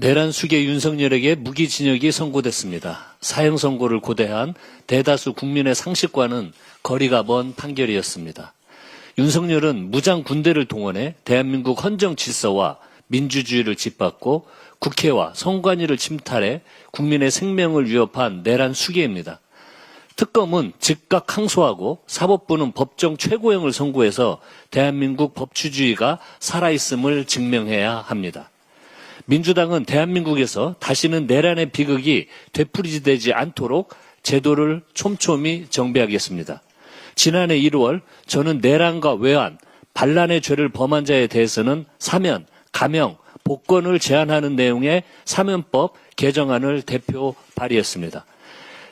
내란 수계 윤석열에게 무기징역이 선고됐습니다. 사형 선고를 고대한 대다수 국민의 상식과는 거리가 먼 판결이었습니다. 윤석열은 무장 군대를 동원해 대한민국 헌정 질서와 민주주의를 짓밟고 국회와 선관위를 침탈해 국민의 생명을 위협한 내란 수계입니다. 특검은 즉각 항소하고 사법부는 법정 최고형을 선고해서 대한민국 법치주의가 살아있음을 증명해야 합니다. 민주당은 대한민국에서 다시는 내란의 비극이 되풀이되지 않도록 제도를 촘촘히 정비하겠습니다. 지난해 1월 저는 내란과 외환, 반란의 죄를 범한 자에 대해서는 사면, 감형, 복권을 제한하는 내용의 사면법 개정안을 대표 발의했습니다.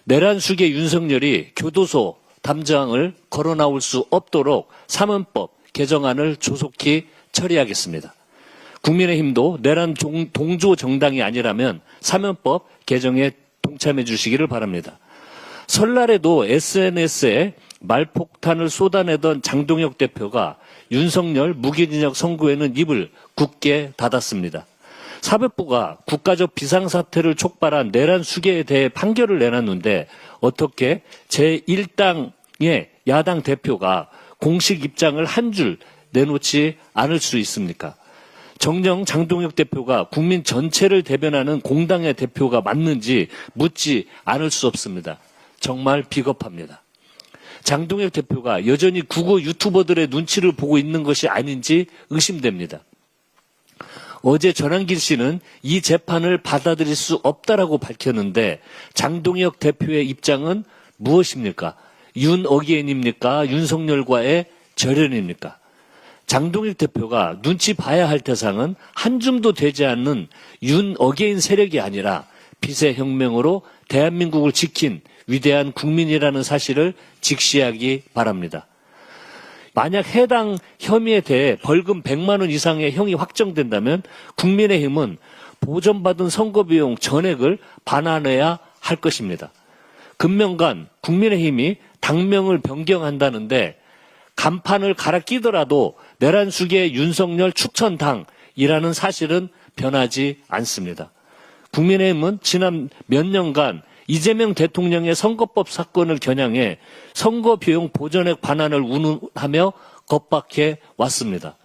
내란 수계 윤석열이 교도소 담장을 걸어 나올 수 없도록 사면법 개정안을 조속히 처리하겠습니다. 국민의힘도 내란 종- 동조 정당이 아니라면 사면법 개정에 동참해 주시기를 바랍니다. 설날에도 SNS에 말폭탄을 쏟아내던 장동혁 대표가 윤석열 무기징역 선고에는 입을 굳게 닫았습니다. 사법부가 국가적 비상사태를 촉발한 내란 수계에 대해 판결을 내놨는데 어떻게 제1당의 야당 대표가 공식 입장을 한 줄 내놓지 않을 수 있습니까? 정녕 장동혁 대표가 국민 전체를 대변하는 공당의 대표가 맞는지 묻지 않을 수 없습니다. 정말 비겁합니다. 장동혁 대표가 여전히 국어 유튜버들의 눈치를 보고 있는 것이 아닌지 의심됩니다. 어제 전한길 씨는 이 재판을 받아들일 수 없다라고 밝혔는데 장동혁 대표의 입장은 무엇입니까? 윤 어기엔입니까? 윤석열과의 절연입니까? 장동혁 대표가 눈치 봐야 할 대상은 한 줌도 되지 않는 윤 어게인 세력이 아니라 빛의 혁명으로 대한민국을 지킨 위대한 국민이라는 사실을 직시하기 바랍니다. 만약 해당 혐의에 대해 벌금 100만 원 이상의 형이 확정된다면 국민의힘은 보전받은 선거비용 전액을 반환해야 할 것입니다. 금명간 국민의힘이 당명을 변경한다는데 간판을 갈아 끼더라도 내란 수계 윤석열 추천당이라는 사실은 변하지 않습니다. 국민의힘은 지난 몇 년간 이재명 대통령의 선거법 사건을 겨냥해 선거 비용 보전액 반환을 운운하며 겁박해 왔습니다.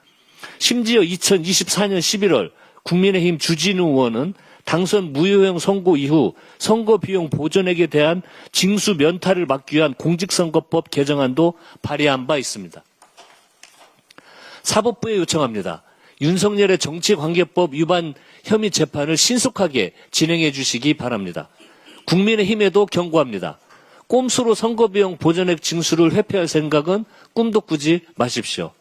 심지어 2024년 11월 국민의힘 주진우 의원은 당선 무효형 선고 이후 선거 비용 보전액에 대한 징수 면탈을 막기 위한 공직선거법 개정안도 발의한 바 있습니다. 사법부에 요청합니다. 윤석열의 정치관계법 위반 혐의 재판을 신속하게 진행해 주시기 바랍니다. 국민의힘에도 경고합니다. 꼼수로 선거비용 보전액 징수를 회피할 생각은 꿈도 꾸지 마십시오.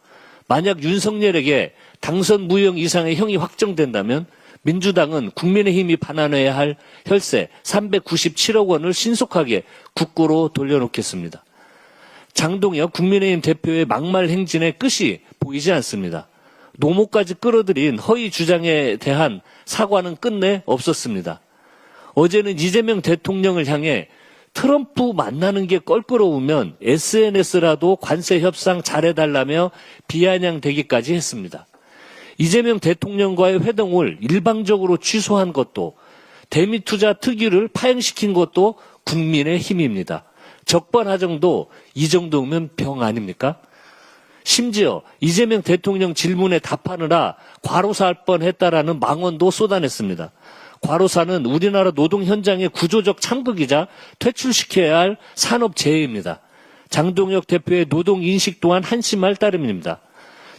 만약 윤석열에게 당선 무효 이상의 형이 확정된다면 민주당은 국민의힘이 반환해야 할 혈세 397억 원을 신속하게 국고로 돌려놓겠습니다. 장동혁 국민의힘 대표의 막말 행진의 끝이 보이지 않습니다. 노모까지 끌어들인 허위 주장에 대한 사과는 끝내 없었습니다. 어제는 이재명 대통령을 향해 트럼프 만나는 게 껄끄러우면 SNS라도 관세 협상 잘해달라며 비아냥대기까지 했습니다. 이재명 대통령과의 회동을 일방적으로 취소한 것도 대미 투자 특위를 파행시킨 것도 국민의 힘입니다. 적반하정도 이 정도면 병 아닙니까? 심지어 이재명 대통령 질문에 답하느라 과로사할 뻔했다라는 망언도 쏟아냈습니다. 과로사는 우리나라 노동 현장의 구조적 참극이자 퇴출시켜야 할 산업 재해입니다. 장동혁 대표의 노동 인식 또한 한심할 따름입니다.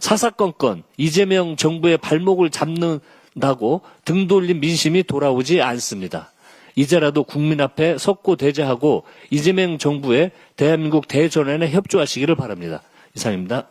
사사건건 이재명 정부의 발목을 잡는다고 등 돌린 민심이 돌아오지 않습니다. 이제라도 국민 앞에 섰고 대제하고 이재명 정부의 대한민국 대전환에 협조하시기를 바랍니다. 이상입니다.